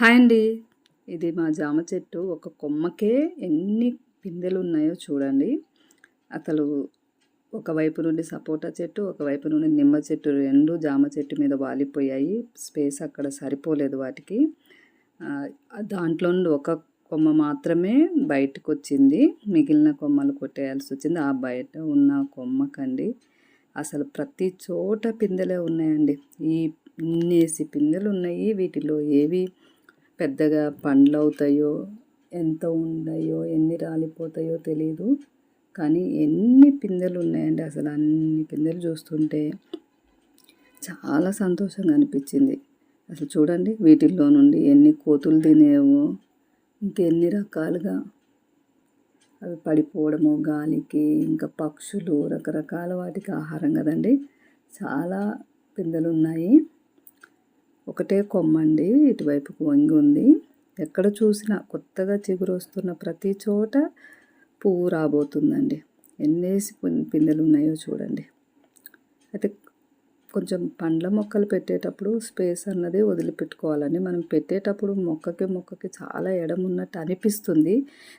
Hi అండి. ఇది మా జామ చెట్టు. ఒక కొమ్మకే ఎన్ని పిందెలు ఉన్నాయో చూడండి. అసలు ఒకవైపు నుండి సపోటా చెట్టు ఒకవైపు నుండి నిమ్మ చెట్టు రెండు జామ చెట్టు మీద వాలిపోయాయి. స్పేస్ అక్కడ సరిపోలేదు వాటికి. దాంట్లో నుండి ఒక కొమ్మ మాత్రమే బయటకు వచ్చింది మిగిలిన కొమ్మలు కొట్టేయాల్సి వచ్చింది. ఆ బయట ఉన్న కొమ్మకండి. అసలు ప్రతి చోట పిందెలే ఉన్నాయండి. ఈ ఇన్నేసి పిందెలు ఉన్నాయి వీటిలో ఏవి పెద్దగా పండ్లు అవుతాయో ఎంత ఉన్నాయో ఎన్ని రాలిపోతాయో తెలియదు కానీ ఎన్ని పిందెలు ఉన్నాయండి అసలు అన్ని పిందెలు చూస్తుంటే చాలా సంతోషంగా అనిపించింది. అసలు చూడండి వీటిల్లో నుండి ఎన్ని కోతులు తినేవో ఇంకెన్ని రకాలుగా అవి పడిపోవడము గాలికి ఇంకా పక్షులు రకరకాల వాటికి ఆహారం కదండి. చాలా పిందెలు ఉన్నాయి ఒకటే కొమ్మండి ఇటువైపుకు వంగి ఉంది. ఎక్కడ చూసినా కొత్తగా చిగురు వస్తున్న ప్రతి చోట పువ్వు రాబోతుందండి. ఎన్నేసి పిందెలు ఉన్నాయో చూడండి. అయితే కొంచెం పండ్ల మొక్కలు పెట్టేటప్పుడు స్పేస్ అన్నది వదిలిపెట్టుకోవాలండి. మనం పెట్టేటప్పుడు మొక్కకి మొక్కకి చాలా ఎడం ఉన్నట్టు అనిపిస్తుంది.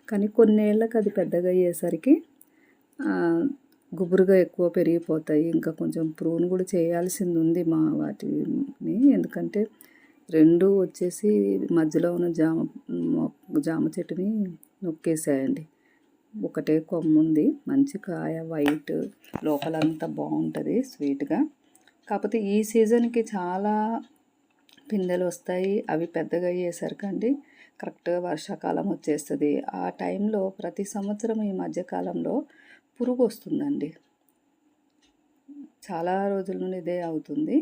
కానీ కొన్నేళ్ళకి అది పెద్దగా అయ్యేసరికి గుబురుగా ఎక్కువ పెరిగిపోతాయి. ఇంకా కొంచెం ప్రూన్ కూడా చేయాల్సింది ఉంది మా వాటిని. ఎందుకంటే రెండు వచ్చేసి మధ్యలో ఉన్న జామ జామ చెట్టుని నొక్కేసాయండి. ఒకటే కొమ్మ ఉంది మంచి కాయ వైట్ లోపలంతా బాగుంటుంది స్వీట్గా కాకపోతే ఈ సీజన్కి చాలా పిందెలు వస్తాయి అవి పెద్దగా అయ్యేసరికి అండి కరెక్ట్గా వర్షాకాలం వచ్చేస్తుంది. ఆ టైంలో ప్రతి సంవత్సరం ఈ మధ్యకాలంలో పురుగు వస్తుందండి చాలా రోజుల నుండి ఇదే అవుతుంది.